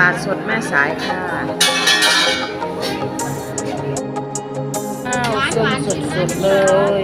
ลาดสดแม่สายค่ะข้าวส้มสดๆเลย